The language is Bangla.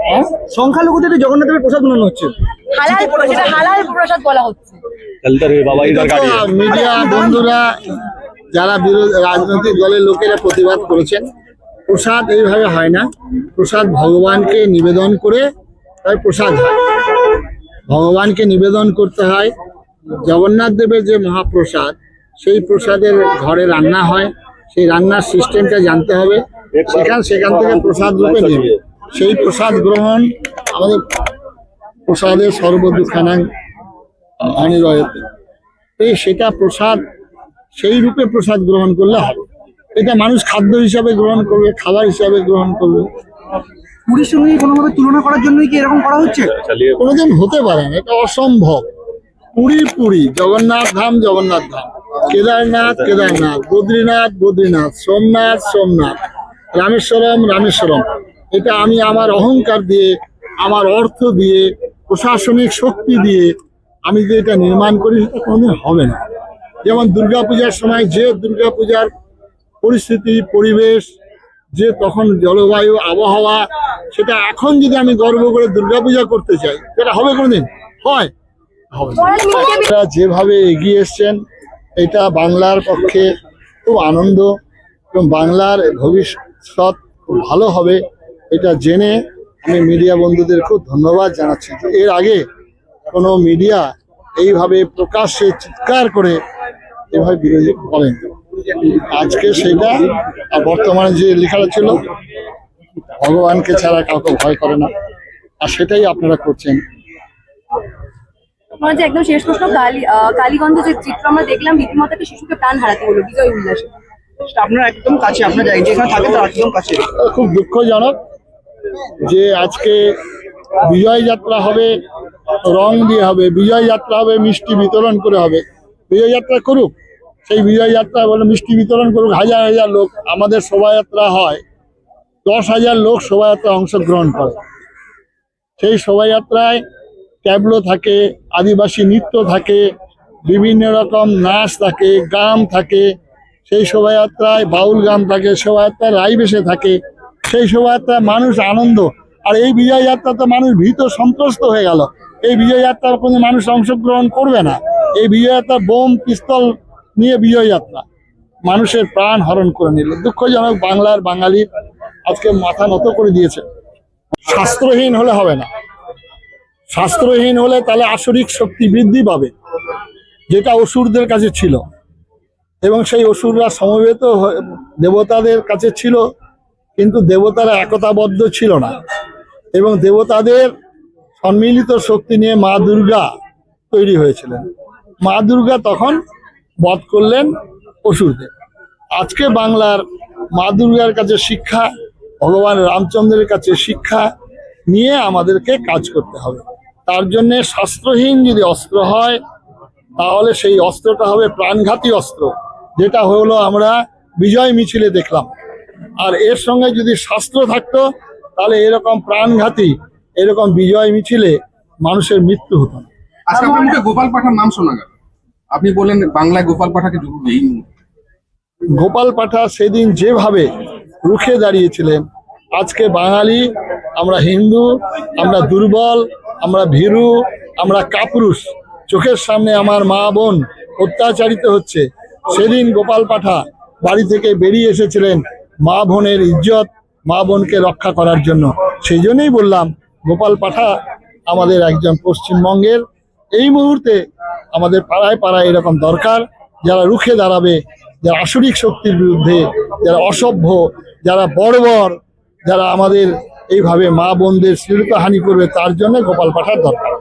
হ্যাঁ? সংখ্যালঘুদের জগন্নাথের প্রসাদ মনে হচ্ছে। প্রসাদ হচ্ছে। মিডিয়া আচ্ছা, আচ্ছা। বন্ধুরা যারা বিরোধী রাজনৈতিক দলের লোকেরা প্রতিবাদ করেছেন প্রসাদ এইভাবে হয় না। প্রসাদ ভগবানকে নিবেদন করে তাই প্রসাদ হয়। ভগবানকে নিবেদন করতে হয়। জগন্নাথ দেবের যে মহাপ্রসাদ সেই প্রসাদের ঘরে রান্না হয়। সেই রান্নার সিস্টেমটা জানতে হবে। সেখান সেখান থেকে প্রসাদ রূপে নেবে। সেই প্রসাদ গ্রহণ আমাদের প্রসাদের সর্বদুখানাং অনিরয়তে এই সেটা প্রসাদ সেই রূপে প্রসাদ গ্রহণ করলে হবে। এটা মানুষ খাদ্য হিসাবে গ্রহণ করবে খাবার হিসাবে গ্রহণ করবে। পুরীর সঙ্গে কোনোভাবে তুলনা করার জন্যই কি এরকম করা হচ্ছে? কোনোদিন হতে পারে না এটা অসম্ভব। পুরী পুরী জগন্নাথ ধাম জগন্নাথ ধাম। কেদারনাথ কেদারনাথ বদ্রীনাথ বদ্রীনাথ সোমনাথ সোমনাথ রামেশ্বরম রামেশ্বরম। এটা আমি আমার অহংকার দিয়ে, আমার অর্থ দিয়ে, প্রশাসনিক শক্তি দিয়ে আমি যে এটা নির্মাণ করি সেটা কোনোদিন হবে না। যেমন দুর্গাপূজার সময় যে দুর্গাপূজার পরিস্থিতি, পরিবেশ, যে তখন জলবায়ু, আবহাওয়া, সেটা এখন যদি আমি গর্ব করে দুর্গাপূজা করতে চাই, সেটা হবে কোনোদিন? হয়। হবে। যেভাবে এগিয়ে এসছেন, এটা বাংলার পক্ষে খুব আনন্দ এবং বাংলার ভবিষ্যৎ ভালো হবে। এটা জেনে আমি মিডিয়া বন্ধুদের খুব ধন্যবাদ জানাচ্ছি। এর আগে কোনো মিডিয়া এইভাবে প্রকাশ্যে চিৎকার করে এভাবে বিরোধী বলেন। আজকে সেটা আর বর্তমানে যে লেখাটা ছিল ভগবানকে ছাড়া কাউকে ভয় করে না। আর সেটাই আপনারা করছেন। যে একদম শেষ প্রশ্ন কালী কালীগঞ্জ যে চিত্র আমরা দেখলাম রীতিমতো একটা শিশুকে প্রাণ হারাতে হলো বিজয় উল্লাসে। আপনার একদম কাছে আপনার জায়গা যেখানে থাকে তার একদম কাছে। খুব দুঃখজনক। যে আজকে বিজয় যাত্রা হবে, রং দিয়ে হবে, বিজয় যাত্রা হবে, মিষ্টি বিতরণ করে হবে। বিজয় যাত্রা করুক, সেই বিজয় যাত্রা বলে মিষ্টি বিতরণ করুক, হাজার হাজার লোক, আমাদের শোভাযাত্রা হয়, দশ হাজার লোক শোভাযাত্রা অংশগ্রহণ করে। সেই শোভাযাত্রায় ট্যাবলো থাকে, আদিবাসী নৃত্য থাকে, বিভিন্ন রকম নাচ থাকে, গান থাকে, সেই শোভাযাত্রায় বাউল গান থাকে, শোভাযাত্রায় রাইবেশে থাকে সেই শোভাযাত্রায় মানুষ আনন্দ। আর এই বিজয় যাত্রাতে মানুষ ভীত সন্ত্রস্ত হয়ে গেল। এই বিজয় যাত্রার কোনো মানুষ অংশগ্রহণ করবে না। এই বিজয় যাত্রা বোম, পিস্তল নিয়ে বিজয় যাত্রা। মানুষের প্রাণ হরণ করে নিল। দুঃখজনক বাংলার বাঙালির আজকে মাথা নত করে দিয়েছে। শাস্ত্রহীন হলে হবে না। শাস্ত্রহীন হলে তাহলে আসরিক শক্তি বৃদ্ধি পাবে, যেটা অসুরদের কাছে ছিল। এবং সেই অসুররা সমবেত দেবতাদের কাছে ছিল। কিন্তু দেবতারা একতাবদ্ধ ছিল না। এবং দেবতাদের সম্মিলিত শক্তি নিয়ে মা দুর্গা তৈরি হয়েছিলেন। মা দুর্গা তখন বধ করলেন অসুরদের। আজকে বাংলার মা দুর্গার কাছে শিক্ষা, ভগবান রামচন্দ্রের কাছে শিক্ষা নিয়ে আমাদেরকে কাজ করতে হবে। তার জন্যে শাস্ত্রহীন যদি অস্ত্র হয়, তাহলে সেই অস্ত্রটা হবে প্রাণঘাতী অস্ত্র। যেটা হলো আমরা বিজয় মিছিলে দেখলাম। আর এর সঙ্গে যদি শাস্ত্র থাকতো তাহলে এরকম প্রাণঘাতী এরকম বিজয় মিছিলে মানুষের মৃত্যু হতো না। আজকে আপনার মুখে গোপাল পাঠার নাম শোনা গেল। আপনি বললেন বাংলায় গোপাল পাঠাকে জরুরি এই গোপাল পাঠা সেদিন যেভাবে রুখে দাঁড়িয়েছিলেন আজকে বাঙালি আমরা হিন্দু আমরা দুর্বল আমরা ভীরু আমরা কাপুরুষ চোখের সামনে আমার মা বোন অত্যাচারিত হচ্ছে সেদিন গোপাল পাঠা বাড়ি থেকে বেরিয়ে এসেছিলেন মা বোনের ইজ্জত, মা বোনকে রক্ষা করার জন্য। সেই জন্যই বললাম, গোপাল পাঠা আমাদের একজন পশ্চিমবঙ্গের। এই মুহূর্তে আমাদের পাড়ায় পাড়ায় এরকম দরকার, যারা রুখে দাঁড়াবে, যারা আসরিক শক্তির বিরুদ্ধে, যারা অসভ্য, যারা বর্বর, যারা আমাদের এইভাবে মা বোনদের শ্লীলতাহানি করবে, তার জন্য গোপাল পাঠার দরকার।